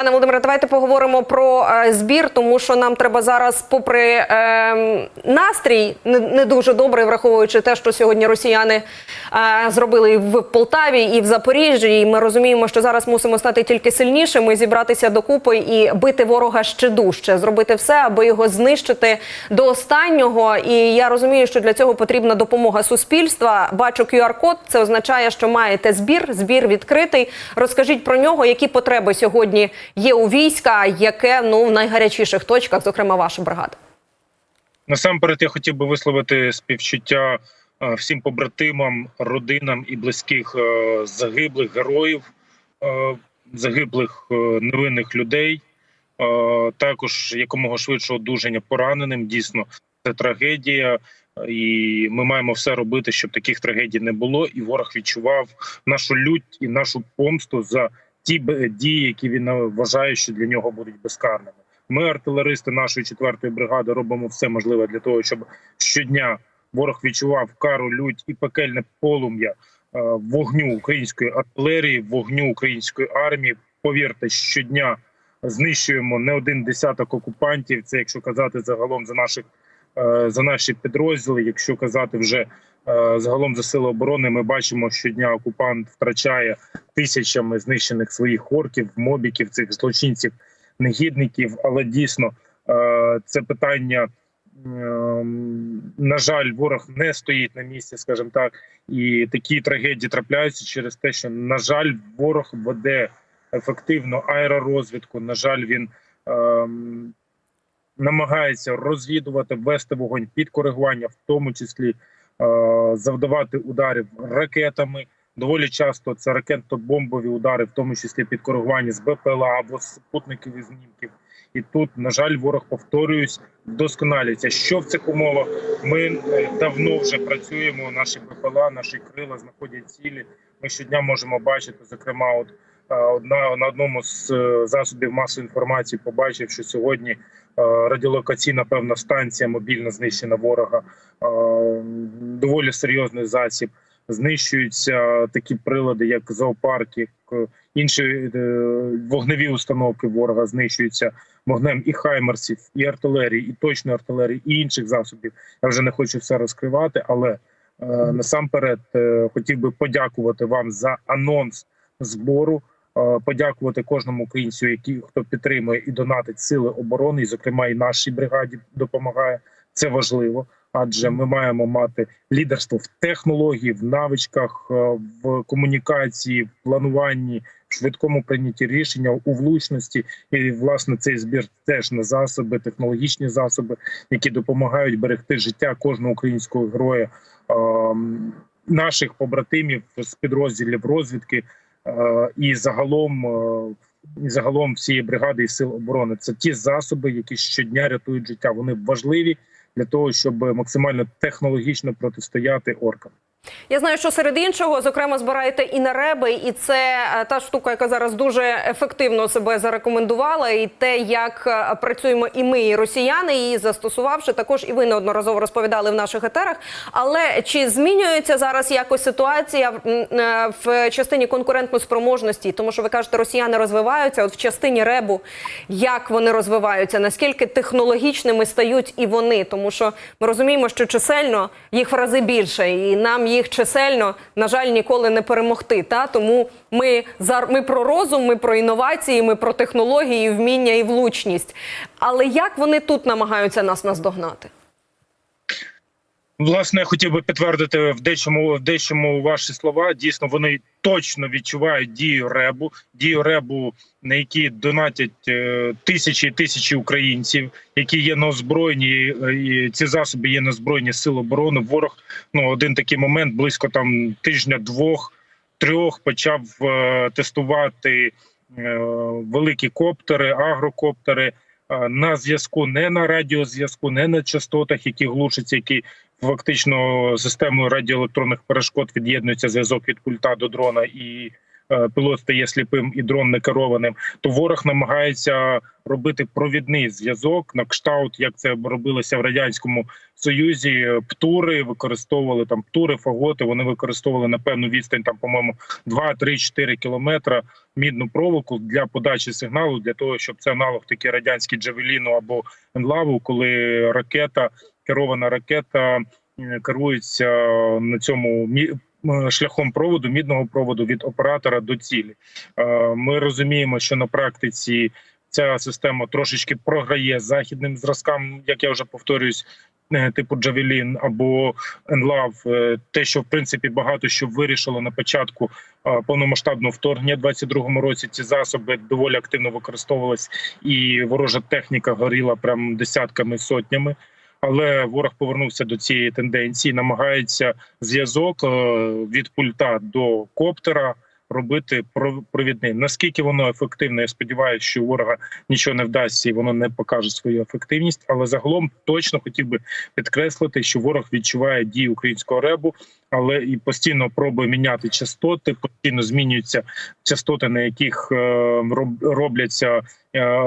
Пане Володимире, давайте поговоримо про е, збір, тому що нам треба зараз, попри е, настрій, не, не дуже добрий, враховуючи те, що сьогодні росіяни е, зробили в Полтаві і в Запоріжжі. І ми розуміємо, що зараз мусимо стати тільки сильнішими, зібратися докупи і бити ворога ще дужче, зробити все, аби його знищити до останнього. І я розумію, що для цього потрібна допомога суспільства. Бачу QR-код, це означає, що маєте збір. Збір відкритий. Розкажіть про нього, які потреби сьогодні є у війська, яке ну в найгарячіших точках, зокрема ваша бригада. Насамперед, я хотів би висловити співчуття е, всім побратимам, родинам і близьких е, загиблих героїв, е, загиблих невинних людей. Також якомога швидшого одужання пораненим. Дійсно, це трагедія, і ми маємо все робити, щоб таких трагедій не було. І ворог відчував нашу лють і нашу помсту за ті дії, які він е, вважає, що для нього будуть безкарними. Ми, артилеристи нашої четвертої бригади, робимо все можливе для того, щоб щодня ворог відчував кару, лють і пекельне полум'я е, вогню української артилерії, вогню української армії. Повірте, щодня знищуємо не один десяток окупантів. Це якщо казати загалом за наших е, за наші підрозділи. Якщо казати вже е, загалом за сили оборони, ми бачимо, щодня окупант втрачає тисячами знищених своїх орків, мобіків, цих злочинців негідників, але дійсно е, це питання. ем, На жаль, ворог не стоїть на місці, скажімо так, і такі трагедії трапляються через те, що на жаль, ворог веде ефективно аеророзвідку. На жаль, він ем, намагається розвідувати, вести вогонь під коригування, в тому числі е, завдавати ударів ракетами. Доволі часто це ракетно-бомбові удари, в тому числі під коригування з БПЛА або з супутників і знімків. І тут, на жаль, ворог повторююсь, вдосконалюється. Що в цих умовах? Ми е, давно вже працюємо. Наші БПЛА, наші крила знаходять цілі. Ми щодня можемо бачити. Зокрема, от е, одна на одному з е, засобів масової інформації побачив, що сьогодні е, радіолокаційна певна станція мобільна знищена ворога. Е, Доволі серйозний засіб знищуються такі прилади, як зоопарки, інші е, вогневі установки ворога знищуються вогнем і хаймерсів, і артилерії, і точної артилерії, і інших засобів. Я вже не хочу все розкривати, але е, насамперед е, хотів би подякувати вам за анонс збору. Е, Подякувати кожному українцю, який хто підтримує і донатить сили оборони, і зокрема і нашій бригаді допомагає. Це важливо, адже ми маємо мати лідерство в технології, в навичках, е, в комунікації, в плануванні, в швидкому прийнятті рішення у влучності. І власне цей збір теж на засоби, технологічні засоби, які допомагають берегти життя кожного українського героя, ем, наших побратимів з підрозділів розвідки і загалом. е, і загалом всієї бригади і сил оборони це ті засоби, які щодня рятують життя. Вони важливі для того, щоб максимально технологічно протистояти оркам. Я знаю, що серед іншого, зокрема, збираєте і на реби, і це е, та штука, яка зараз дуже ефективно себе зарекомендувала. І те, як е, працюємо і ми, і росіяни, її застосувавши, також і ви неодноразово розповідали в наших етерах. Але чи змінюється зараз якось ситуація е, в частині конкурентної спроможності? Тому що ви кажете, росіяни розвиваються. От в частині ребу, як вони розвиваються, наскільки технологічними стають і вони, тому що ми розуміємо, що чисельно їх в рази більше, і нам їх чисельно, на жаль, ніколи не перемогти. Та тому ми зар- ми про розум, ми про інновації, ми про технології, вміння і влучність. Але як вони тут намагаються нас наздогнати? Власне, я хотів би підтвердити в дечому в дечому ваші слова. Дійсно, вони точно відчувають дію ребу, дію ребу, на які донатять е, тисячі і тисячі українців, які є на озброєнні, е, і ці засоби є на збройні сил оборони. Ворог ну один такий момент близько там тижня двох. Трьох почав е, тестувати е, великі коптери, агрокоптери е, на зв'язку, не на радіозв'язку, не на частотах, які глушаться, які фактично системою радіоелектронних перешкод від'єднується зв'язок від пульта до дрона і е, пілот стає сліпим і дрон не керованим, то ворог намагається робити провідний зв'язок на кшталт, як це робилося в радянському союзі. Птури використовували там птури, фаготи. Вони використовували на певну відстань, там, по-моєму, 2, 3, 4 кілометра мідну проволоку для подачі сигналу, для того, щоб це аналог такий радянський Джавеліну або Енлаву, коли ракета керована ракета е, керується на цьому шляхом проводу, мідного проводу від оператора до цілі. Е, Ми розуміємо, що на практиці ця система трошечки програє західним зразкам, як я вже повторююсь. е, Типу Джавелін або Енлав, Е, те, що в принципі багато що вирішило на початку е, повномасштабного вторгнення, в 22-му році ці засоби доволі активно використовувались, і ворожа техніка горіла прям десятками сотнями. Але ворог повернувся до цієї тенденції, намагається зв'язок е, від пульта до коптера робити про- провідним. Наскільки воно ефективне, я сподіваюся, що ворога нічого не вдасться і воно не покаже свою ефективність. Але загалом точно хотів би підкреслити, що ворог відчуває дії українського ребу, але і постійно пробує міняти частоти, постійно змінюються частоти, на яких е, робляться е,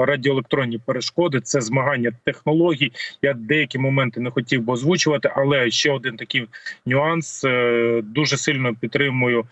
радіоелектронні перешкоди. Це змагання технологій. Я деякі моменти не хотів би озвучувати, але ще один такий нюанс е, дуже сильно підтримую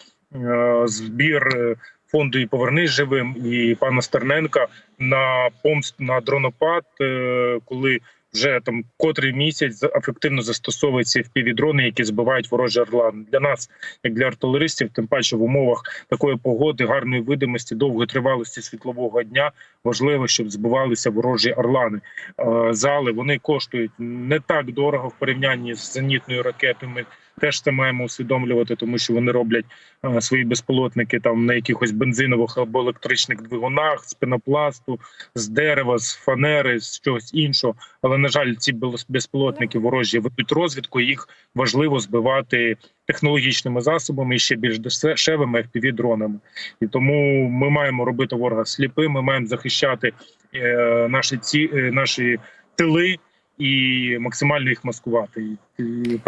збір е, фонду і повернись живим і пана Стерненка на помст на дронопад, е, коли вже там котрий місяць ефективно застосовуються впівдрони, які збивають ворожі орлани. Для нас, як для артилеристів, тим паче в умовах такої погоди, гарної видимості, довгої тривалості світлового дня важливо, щоб збивалися ворожі орлани. Е, Зали вони коштують не так дорого в порівнянні з зенітною ракетою. Теж це маємо усвідомлювати, тому що вони роблять е, свої безпілотники там на якихось бензинових або електричних двигунах з пенопласту, з дерева, з фанери, з чогось іншого. Але на жаль, ці безпілотники ворожі ведуть розвідку. Їх важливо збивати технологічними засобами і ще більш дешевими FPV-дронами. І тому ми маємо робити ворога сліпим. Ми маємо захищати е, наші ці е, наші тили. І максимально їх маскувати, і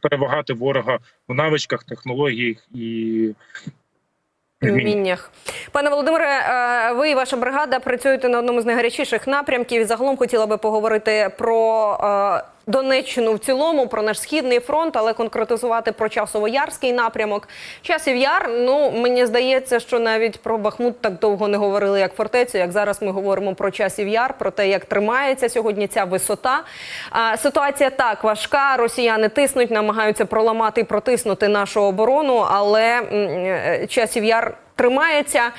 перевагати ворога в навичках, технологіях і вміннях. вміннях. Пане Володимире, е, ви і ваша бригада працюєте на одному з найгарячіших напрямків. Загалом хотіла би поговорити про е, Донеччину в цілому, про наш східний фронт, але конкретизувати про часово-ярський напрямок. Часів яр. Ну мені здається, що навіть про Бахмут так довго не говорили, як фортецю. Як зараз ми говоримо про часів яр, про те, як тримається сьогодні ця висота. А, ситуація так важка. Росіяни тиснуть, намагаються проламати і протиснути нашу оборону, але е, часів яр тримається.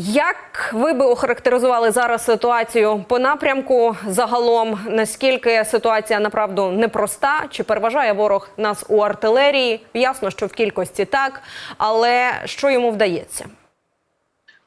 Як ви би охарактеризували зараз ситуацію по напрямку загалом? Наскільки ситуація направду непроста? Чи переважає ворог нас у артилерії? Ясно, що в кількості так, але що йому вдається?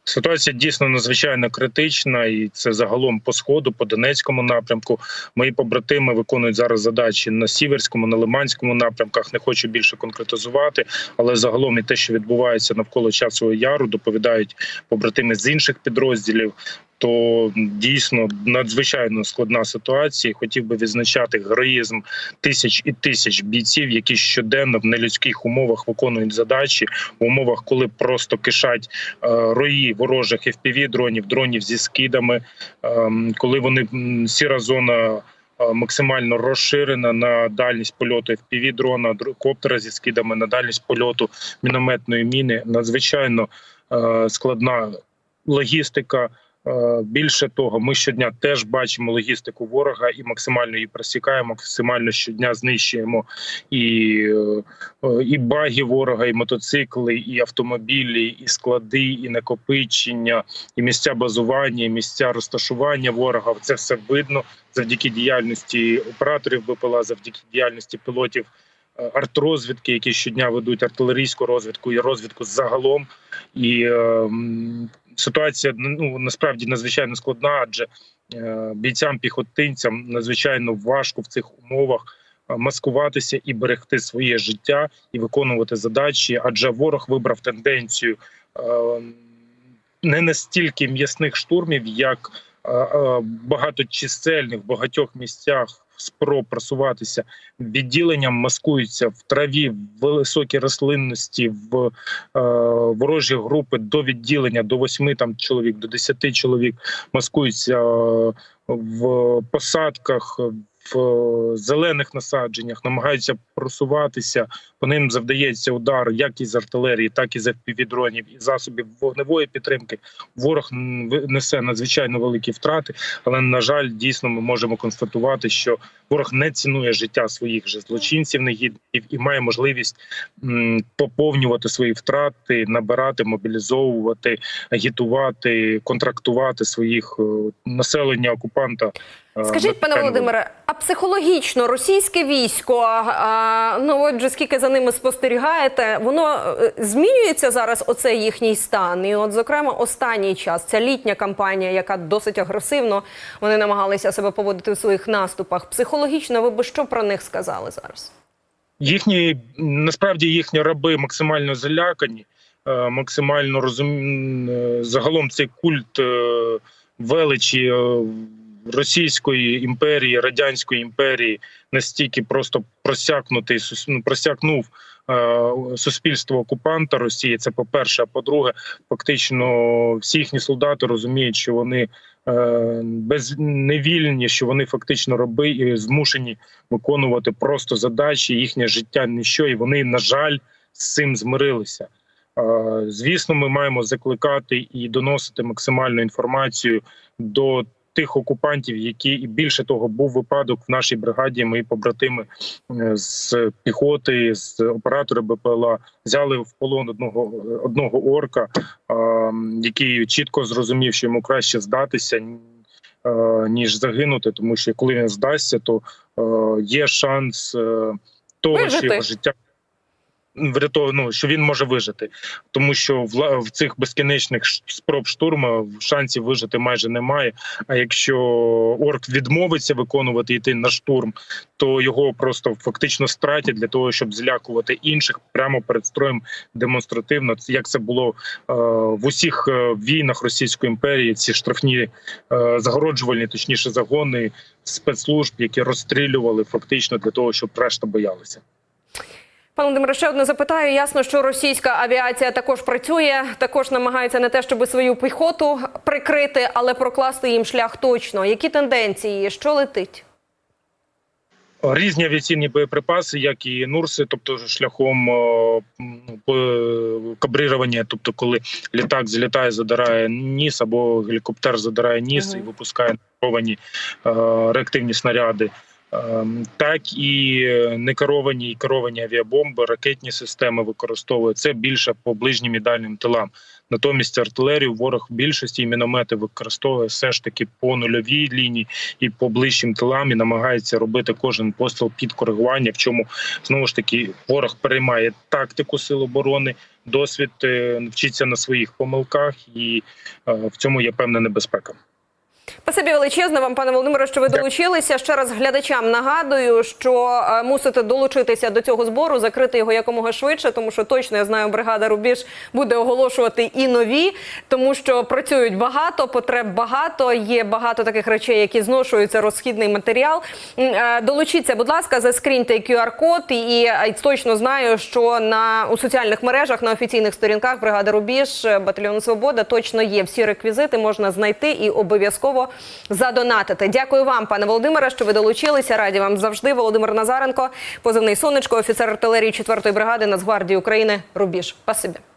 Ситуація дійсно надзвичайно критична, і це загалом по сходу, по Донецькому напрямку. Мої побратими виконують зараз задачі на сіверському, на лиманському напрямках. Не хочу більше конкретизувати, але загалом і те, що відбувається навколо часового яру, доповідають побратими з інших підрозділів. То дійсно надзвичайно складна ситуація. Хотів би відзначати героїзм тисяч і тисяч бійців, які щоденно в нелюдських умовах виконують задачі в умовах, коли просто кишать е, рої ворожих fpv дронів, дронів зі скидами, ем, коли вони сіра зона. е, Максимально розширена на дальність польоту fpv дрона, др- коптера зі скидами на дальність польоту мінометної міни. Надзвичайно е, складна логістика. Е, Більше того, ми щодня теж бачимо логістику ворога і максимально її просікаємо, максимально щодня знищуємо і, е, е, і баги ворога, і мотоцикли, і автомобілі, і склади, і накопичення, і місця базування, і місця розташування ворога. Це все видно завдяки діяльності операторів БПЛА, завдяки діяльності пілотів артрозвідки, які щодня ведуть артилерійську розвідку і розвідку загалом. І е, ситуація ну насправді надзвичайно складна, адже е, бійцям піхотинцям надзвичайно важко в цих умовах е, маскуватися і берегти своє життя і виконувати задачі, адже ворог вибрав тенденцію е, не настільки м'ясних штурмів, як е, е, багаточисельних в багатьох місцях спроб просуватися відділенням, маскуються в траві, в високій рослинності, в е, ворожі групи до відділення до восьми там чоловік, до десяти чоловік маскуються е, в посадках. В зелених насадженнях намагаються просуватися. По ним завдається удар як із артилерії, так і з FPV-дронів, і засобів вогневої підтримки. Ворог несе надзвичайно великі втрати, але на жаль, дійсно ми можемо констатувати, що ворог не цінує життя своїх же злочинців, негідників і має можливість поповнювати свої втрати, набирати, мобілізовувати, агітувати, контрактувати своїх е, населення окупанта. Е, Скажіть, пане Володимире, а психологічно російське військо, а, ну отже, скільки за ними спостерігаєте, воно е, змінюється зараз оцей їхній стан. І, от, зокрема, останній час, ця літня кампанія, яка досить агресивно вони намагалися себе поводити в своїх наступах. Психологічно, ви би що про них сказали зараз? їхні насправді їхні раби максимально залякані, е, максимально розум... загалом цей культ величі Російської імперії, радянської імперії настільки просто просякнутий ну, просякнув е, суспільство окупанта Росії. Це по перше. А по-друге, фактично всі їхні солдати розуміють, що вони е, без невільні, що вони фактично раби і змушені виконувати просто задачі, їхнє життя ніщо, і вони, на жаль, з цим змирилися. Е, Звісно, ми маємо закликати і доносити максимальну інформацію до тих окупантів, які і більше того був випадок в нашій бригаді. Мої побратими е, з піхоти, з оператора БПЛА взяли в полон одного одного орка, який чітко зрозумів, що йому краще здатися е, ніж загинути, тому що коли він здасться, то е, є шанс е, того, що його життя врятовано, ну, що він може вижити, тому що вла- в цих безкінечних спроб штурму шансів вижити майже немає. А якщо орк відмовиться виконувати йти на штурм, то його просто фактично стратять для того, щоб злякувати інших прямо перед строєм демонстративно. Як це було е, в усіх е, війнах Російської імперії. Ці штрафні е, загороджувальні, точніше, загони спецслужб, які розстрілювали фактично для того, щоб решта боялися. Пане Володимире, ще одне запитаю. Ясно, що російська авіація також працює, також намагається не те, щоб свою піхоту прикрити, але прокласти їм шлях точно. Які тенденції? Що летить? Різні авіаційні боєприпаси, як і Нурси, тобто шляхом е, ну, по- кабрирування, тобто коли літак злітає, задирає ніс, або гелікоптер задирає ніс і випускає е, реактивні снаряди. Е, Так і некеровані і керовані авіабомби, ракетні системи використовують це більше по ближнім і дальнім тилам. Натомість артилерію ворог в більшості і міномети використовує все ж таки по нульовій лінії і по ближчим тилам і намагається робити кожен постріл під коригування. В чому знову ж таки ворог переймає тактику сил оборони, досвід е, вчиться на своїх помилках, і е, в цьому є певна небезпека. Спасибі величезне вам, пане Володимире, що ви долучилися. Ще раз глядачам нагадую, що е, мусите долучитися до цього збору, закрити його якомога швидше, тому що точно я знаю, бригада Рубіж буде оголошувати і нові, тому що працюють багато, потреб багато. Є багато таких речей, які зношуються, розхідний матеріал. Е, Долучіться, будь ласка, заскріньте QR-код, і е, точно знаю, що на у соціальних мережах на офіційних сторінках бригади Рубіж батальйону Свобода точно є всі реквізити, можна знайти і обов'язково задонатити. Дякую вам, пане Володимире, що ви долучилися. Раді вам завжди. Володимир Назаренко, позивний сонечко, офіцер артилерії 4-ї бригади Нацгвардії України. Рубіж. Спасибі.